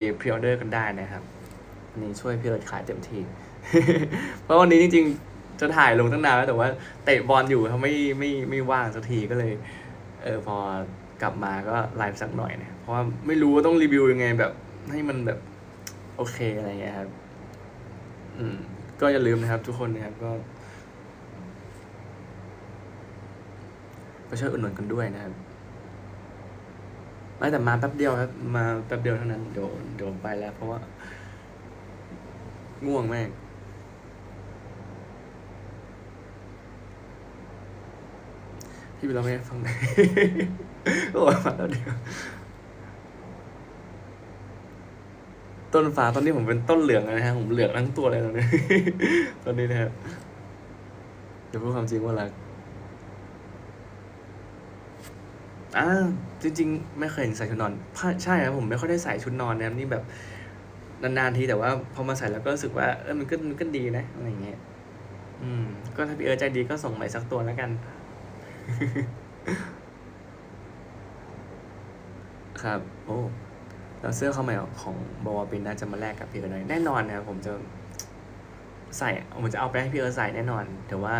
พรีออเดอร์กันได้นะครับอันนี้ช่วยพี่เอิร์ธขายเต็มที่เพราะวันนี้จริงๆ จะถ่ายลงตั้งนานแล้วแต่ว่าเตะบอลอยู่เขาไม่ไม่ไม่ว่างสักทีก็เลย เออพอกลับมาก็ไลฟ์สักหน่อยนะเพราะว่าไม่รู้ว่าต้องรีวิวยังไงแบบ ให้มันแบบ โอเคอะไรเงี้ยครับ อืม ก็อย่าลืมนะครับ ทุกคนนะครับก็ก็ช่วยอุดหนุนกันด้วยนะครับ ไม่แต่มาแป๊บเดียวครับมาแป๊บเดียวเท่านั้นเดี๋ยวเดี๋ยวไปแล้ว เพราะว่า ง่วงแมากพี่ไปเราไม่ให้ฟังได้โอ้ยมาแล้วเดียว ต้นฟ้าตอนนี้ผมเป็นต้นเหลืองนะฮะผมเหลืองทั้งตัวเลยตอนนี้ตอนนี้นะครับเดี๋ยวพูดความจริงว่ารัก อ่าจริง ๆ ไม่เคยเห็นใส่ชุดนอนใช่ครับผมไม่ค่อยได้ใส่ชุดนอนนะครับนี่แบบนานๆทีแต่ว่าพอมาใส่แล้วก็รู้สึกว่าเออมันก็มันก็ดีนะอะไรเงี้ยอืม ก็ถ้าพี่เอิร์ธใจดีก็ส่งใหม่สักตัวแล้วกัน ครับ โอ้แล้วเสื้อเข้าใหม่ของบวปินน่าจะมาแลกกับพี่เอิร์ธหน่อยแน่นอนนะครับผมจะใส่ผมจะเอาไปให้พี่เอิร์ธใส่แน่นอนแต่ว่า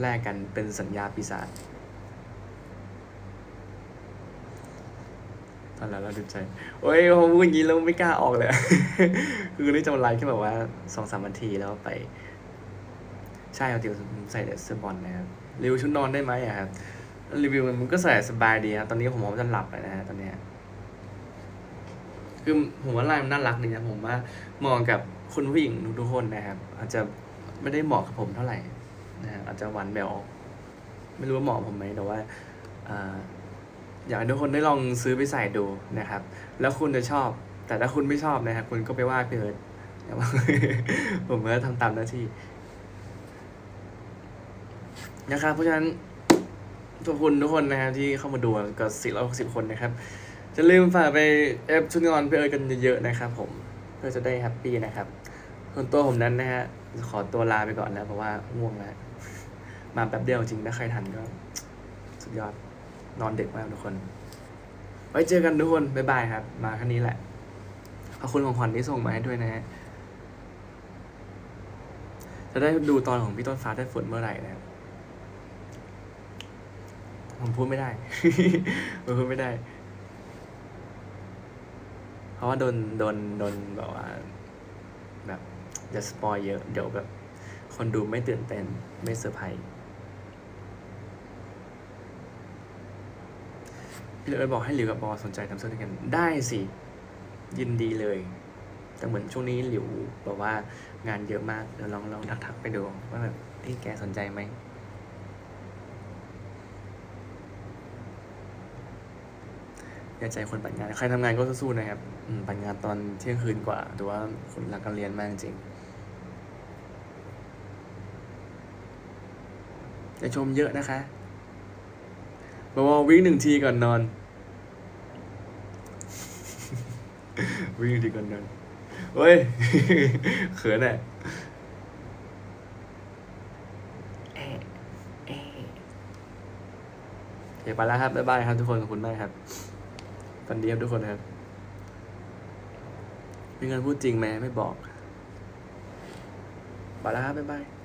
แลกกันเป็นสัญญาปีศาจ ตอนแล้วเราดูใจ โอ้ยพอพูดอย่างนี้แล้วไม่กล้าออกเลย คือนี่จะมาไลฟ์แค่แบบว่าสองสามนาทีแล้วไป ใช่เอาติวใส่เสื้อบอลนะครับรีวิวชุดนอนได้ไหมอะครับรีวิวมันก็ใส่สบายดีครับตอนนี้ผมว่าจะหลับแล้วนะฮะตอนเนี้ยคือผมว่าลายมันน่ารักดีนะผมว่าเหมาะกับคุณผู้หญิงทุกๆคนนะครับ อาจจะไม่ได้เหมาะกับผมเท่าไหร่นะฮะอาจจะหวานแบวไม่รู้ว่าเหมาะผมไหมแต่ว่าอ่า อยากให้ทุกคนได้ลองซื้อไปใส่ดูนะครับ แล้วคุณจะชอบ แต่ถ้าคุณไม่ชอบนะครับ คุณก็ไปว่าพี่เอิร์ธอย่าว่าผมก็ทำตามหน้าที่นะครับ เพราะฉะนั้นทุกคนทุกคนนะครับที่เข้ามาดูก็สี่ร้อยหกสิบคนนะครับจะลืมฝากไปเอฟชุดนอนพี่เอิร์ธกันเยอะๆนะครับ ผมเพื่อจะได้แฮปปี้นะครับส่วนตัวผมนั้นนะฮะขอตัวลาไปก่อนแล้วเพราะว่าง่วงแล้วมาแป๊บเดียวจริงถ้าใครทันก็ สุดยอด นอนเด็กมากทุกคน ไว้เจอกันทุกคน บ๊ายบายครับ มาแค่นี้แหละ ขอบคุณของขวัญที่ส่งมาให้ด้วยนะฮะ จะได้ดูตอนของพี่ต้นฟ้าได้ฝนเมื่อไหร่นะผมพูดไม่ได้ ผมพูดไม่ได้ เพราะว่าโดน โดน โดนแบบว่า แบบอย่าสปอยเยอะ เดี๋ยวแบบ คนดูไม่ตื่นเต้น ไม่เซอร์ไพรส์ เลยบอกให้หลิวกับบอสนใจทำเสื้อด้วยกันได้สิยินดีเลย แต่เหมือนช่วงนี้หลิวแบบว่างานเยอะมากเดี๋ยวลองลองทักๆไปดูว่าแบบเอ้ยแกสนใจไหมอย่าใจคนปั่นงาน ใครทำงานก็สู้ๆนะครับปั่นงานตอนเที่ยงคืนกว่าแต่ว่าคนรักการเรียนมากจริงอย่าชมเยอะนะคะ บอกว่าวิ่งหนึ่งทีก่อนนอน วิ่งหนึ่งทีก่อนนอนเฮ้ยเขินอะเอ๊ะเอ๊ะโอเคไปแล้วครับบ๊ายบายครับทุกคนขอบคุณมากครับฝันดีครับทุกคนครับมีเงินพูดจริงไหมไม่บอกไปแล้วครับบ๊ายบาย